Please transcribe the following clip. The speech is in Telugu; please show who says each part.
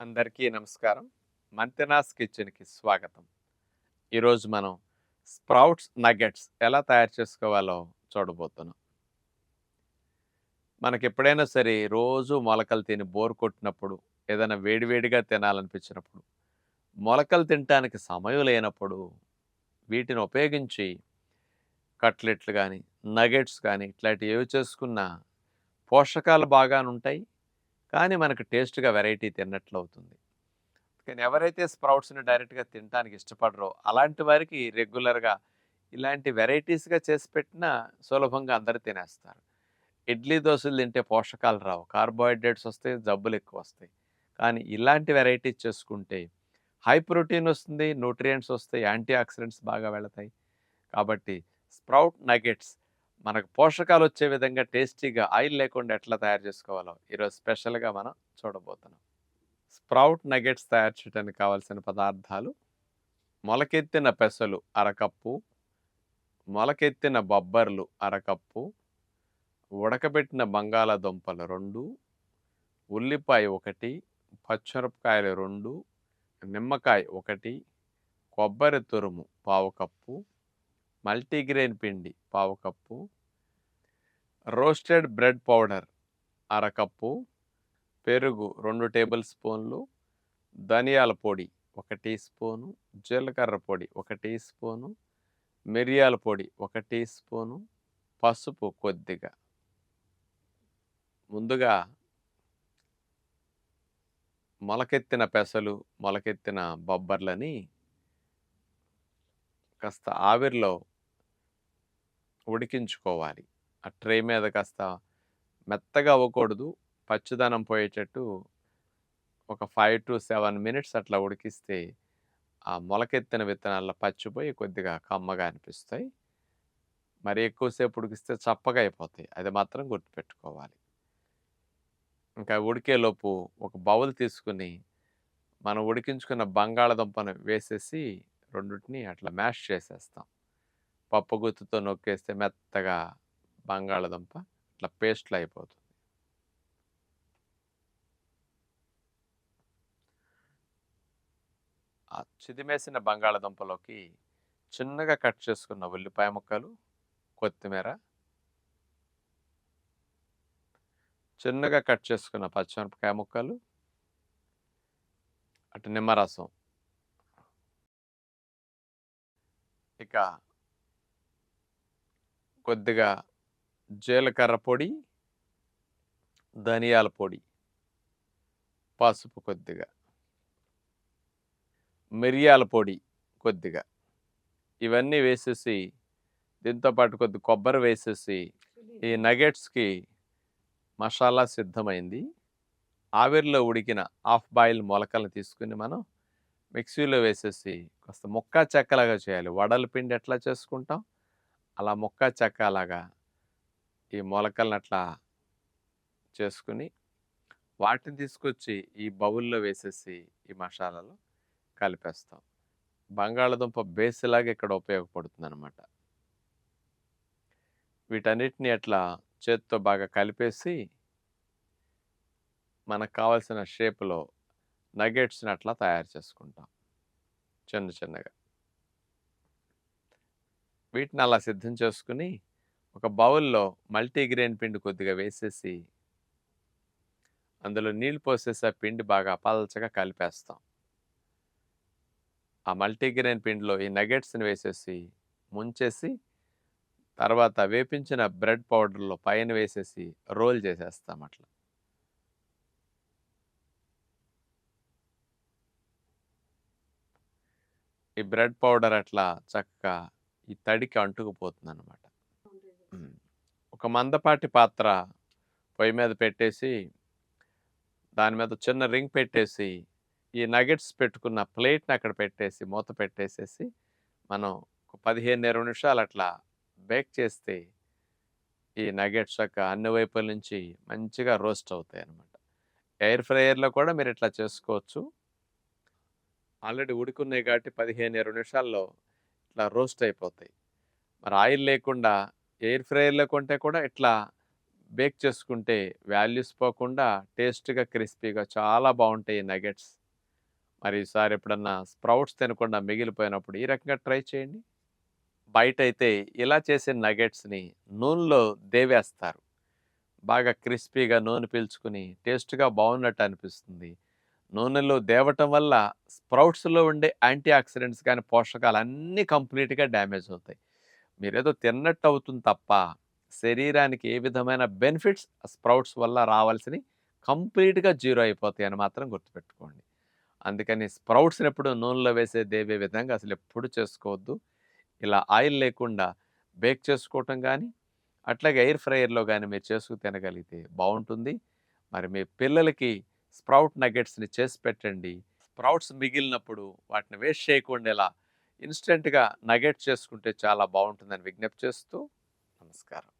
Speaker 1: అందరికీ నమస్కారం. మంతెనాస్ కిచెన్కి స్వాగతం. ఈరోజు మనం స్ప్రౌట్స్ నగెట్స్ ఎలా తయారు చేసుకోవాలో చూడబోతున్నాం. మనకి ఎప్పుడైనా సరే రోజు మొలకలు తిని బోర్ కొట్టినప్పుడు ఏదైనా వేడివేడిగా తినాలనిపించినప్పుడు మొలకలు తినటానికి సమయం లేనప్పుడు వీటిని ఉపయోగించి కట్లెట్లు కానీ నగెట్స్ కానీ ఇట్లాంటివి ఏవి చేసుకున్నా పోషకాలు బాగానే ఉంటాయి కానీ మనకు టేస్ట్గా వెరైటీ తిన్నట్లు అవుతుంది కానీ ఎవరైతే స్ప్రౌట్స్ని డైరెక్ట్గా తినడానికి ఇష్టపడరో అలాంటి వారికి రెగ్యులర్గా ఇలాంటి వెరైటీస్గా చేసి పెట్టినా సులభంగా అందరూ తినేస్తారు. ఇడ్లీ దోశలు తింటే పోషకాలు రావు. కార్బోహైడ్రేట్స్ వస్తాయి జబ్బులు ఎక్కువ వస్తాయి. కానీ ఇలాంటి వెరైటీస్ చేసుకుంటే హై ప్రోటీన్ వస్తుంది న్యూట్రియంట్స్ వస్తాయి యాంటీ ఆక్సిడెంట్స్ బాగా వెళతాయి. కాబట్టి స్ప్రౌట్ నగెట్స్ మనకు పోషకాలు వచ్చే విధంగా టేస్టీగా ఆయిల్ లేకుండా ఎట్లా తయారు చేసుకోవాలో ఈరోజు స్పెషల్గా మనం చూడబోతున్నాం. స్ప్రౌట్ నగెట్స్ తయారు చేయడానికి కావాల్సిన పదార్థాలు మొలకెత్తిన పెసలు అరకప్పు మొలకెత్తిన బొబ్బర్లు అరకప్పు ఉడకబెట్టిన బంగాళాదుంపలు రెండు ఉల్లిపాయ ఒకటి పచ్చిమిరపకాయలు రెండు నిమ్మకాయ ఒకటి కొబ్బరి తురుము పావు కప్పు మల్టీగ్రెయిన్ పిండి పావు కప్పు. రోస్టెడ్ బ్రెడ్ పౌడర్ అరకప్పు పెరుగు రెండు టేబుల్ స్పూన్లు. ధనియాల పొడి ఒక టీ స్పూను. జీలకర్ర పొడి ఒక టీ స్పూను. మిరియాల పొడి ఒక టీ స్పూను. పసుపు కొద్దిగా. ముందుగా మొలకెత్తిన పెసలు మొలకెత్తిన బొబ్బర్లని కాస్త ఆవిరిలో ఉడికించుకోవాలి. ఆ ట్రే మీద కాస్త మెత్తగా అవ్వకూడదు. పచ్చిదనం పోయేటట్టు ఒక ఫైవ్ టు సెవెన్ మినిట్స్ అట్లా ఉడికిస్తే ఆ మొలకెత్తిన విత్తనాల్లో పచ్చిపోయి కొద్దిగా కమ్మగా అనిపిస్తాయి. మరి ఎక్కువసేపు ఉడికిస్తే చప్పగా అయిపోతాయి. అది మాత్రం గుర్తుపెట్టుకోవాలి. ఇంకా ఉడికేలోపు ఒక బౌల్ తీసుకుని మనం ఉడికించుకున్న బంగాళదుంపను వేసేసి రెండింటిని అట్లా మ్యాష్ చేసేస్తాం. పప్పు గుత్తుతో నొక్కేస్తే మెత్తగా బంగాళదుంప ఇట్లా పేస్ట్లు అయిపోతుంది. ఆ చిదిమేసిన బంగాళదుంపలోకి చిన్నగా కట్ చేసుకున్న ఉల్లిపాయ ముక్కలు కొత్తిమీర చిన్నగా కట్ చేసుకున్న పచ్చిమిరపకాయ ముక్కలు అటు నిమ్మరసం. ఇక కొద్దిగా జీలకర్ర పొడి ధనియాల పొడి పసుపు కొద్దిగా మిరియాల పొడి కొద్దిగా. ఇవన్నీ వేసేసి దీంతో పాటు కొద్ది కొబ్బరి వేసేసి ఈ నగెట్స్కి మసాలా సిద్ధమైంది. ఆవిరిలో ఉడికిన హాఫ్ బాయిల్ మొలకలను తీసుకుని మనం మిక్సీలో వేసేసి కాస్త ముక్క చెక్కలాగా చేయాలి. వడల పిండి ఎట్లా చేసుకుంటాం? అలా ముక్క చెక్కలాగా ఈ మొలకలను అట్లా చేసుకుని వాటిని తీసుకొచ్చి ఈ బౌల్లో వేసేసి ఈ మసాలాలో కలిపేస్తాం. బంగాళదుంప బేస్లాగా ఇక్కడ ఉపయోగపడుతుంది అనమాట వీటన్నిటిని అట్లా చేత్తో బాగా కలిపేసి మనకు కావాల్సిన షేప్లో నగెట్స్ని అట్లా తయారు చేసుకుంటాం. చిన్న చిన్నగా. వీటిని అలా సిద్ధం చేసుకుని ఒక బౌల్లో మల్టీగ్రెయిన్ పిండి కొద్దిగా వేసేసి అందులో నీళ్ళు పోసేసి ఆ పిండి బాగా పల్చగా కలిపేస్తాం. ఆ మల్టీగ్రెయిన్ పిండిలో ఈ నగెట్స్ని వేసేసి ముంచేసి తర్వాత వేపించిన బ్రెడ్ పౌడర్లో పైన వేసేసి రోల్ చేసేస్తాం అట్లా. ఈ బ్రెడ్ పౌడర్ అట్లా చక్కగా ఈ తడికి అంటుకుపోతుంది అనమాట ఒక మందపాటి పాత్ర పొయ్యి మీద పెట్టేసి దాని మీద చిన్న రింగ్ పెట్టేసి ఈ నగెట్స్ పెట్టుకున్న ప్లేట్ని అక్కడ పెట్టేసి మూత పెట్టేసేసి మనం ఒక పదిహేను ఇరవై నిమిషాలు అట్లా బేక్ చేస్తే ఈ నగెట్స్ యొక్క అన్ని వైపుల నుంచి మంచిగా రోస్ట్ అవుతాయి అన్నమాట ఎయిర్ ఫ్రైయర్లో కూడా మీరు ఇట్లా చేసుకోవచ్చు. ఆల్రెడీ ఉడుకున్నాయి కాబట్టి పదిహేను ఇరవై నిమిషాల్లో ఇట్లా రోస్ట్ అయిపోతాయి మరి ఆయిల్ లేకుండా ఎయిర్ ఫ్రైయర్లో కొంటే కూడా ఇట్లా బేక్ చేసుకుంటే వాల్యూస్ పోకుండా టేస్ట్‌గా, క్రిస్పీగా చాలా బాగుంటాయి నగెట్స్. మరి ఈసారి ఎప్పుడన్నా స్ప్రౌట్స్ తినకుండా మిగిలిపోయినప్పుడు ఈ రకంగా ట్రై చేయండి. బయట అయితే ఇలా చేసిన నగెట్స్‌ని నూనెలో దేవేస్తారు. బాగా క్రిస్పీగా నూనె పీల్చుకుని టేస్ట్‌గా బాగున్నట్టు అనిపిస్తుంది. నూనెలో దేవటం వల్ల స్ప్రౌట్స్‌లో ఉండే యాంటీ ఆక్సిడెంట్స్ కానీ పోషకాలు అన్నీ కంప్లీట్‌గా డ్యామేజ్ అవుతాయి. మీరేదో తిన్నట్టు అవుతుంది తప్ప, శరీరానికి ఏ విధమైన బెనిఫిట్స్ స్ప్రౌట్స్ వల్ల రావాల్సినవి కంప్లీట్‌గా జీరో అయిపోతాయని మాత్రం గుర్తుపెట్టుకోండి. అందుకని స్ప్రౌట్స్‌ని ఎప్పుడు నూనెలో వేసే దేవే విధంగా అసలు ఎప్పుడు చేసుకోవద్దు. ఇలా ఆయిల్ లేకుండా బేక్ చేసుకోవటం కానీ అట్లాగే ఎయిర్ ఫ్రైయర్‌లో కానీ మీరు చేసుకు తినగలిగితే బాగుంటుంది మరి మీ పిల్లలకి స్ప్రౌట్ నగెట్స్‌ని చేసి పెట్టండి. స్ప్రౌట్స్ మిగిలినప్పుడు వాటిని వేస్ట్ చేయకుండా ఇన్స్టెంట్గా ఇన్‌స్టంట్‌గా చేసుకుంటే చాలా బాగుంటుందని విజ్ఞప్తి చేస్తూ నమస్కారం.